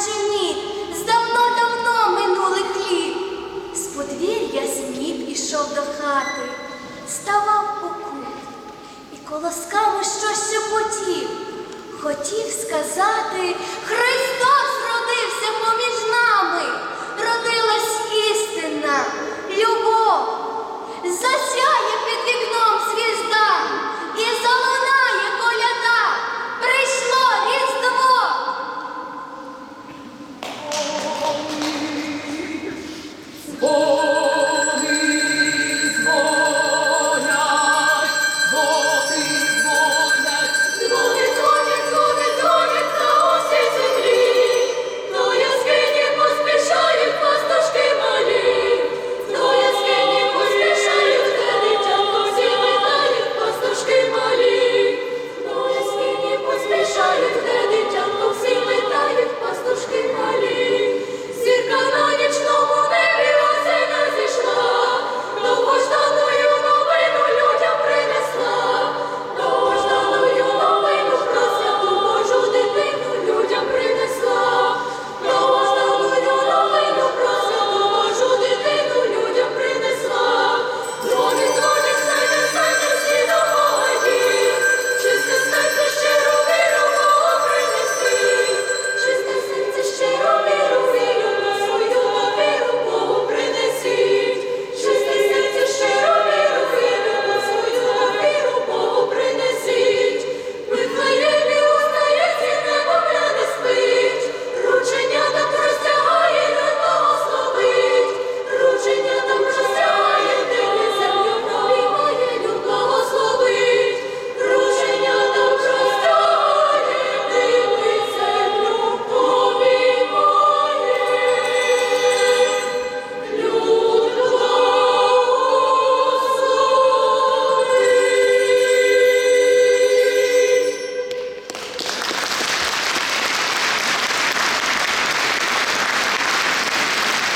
наче ні, з давно-давно минулих літ. З подвір'я сміт ішов до хати, ставав у кут і колосками щось шепотів, хотів сказати.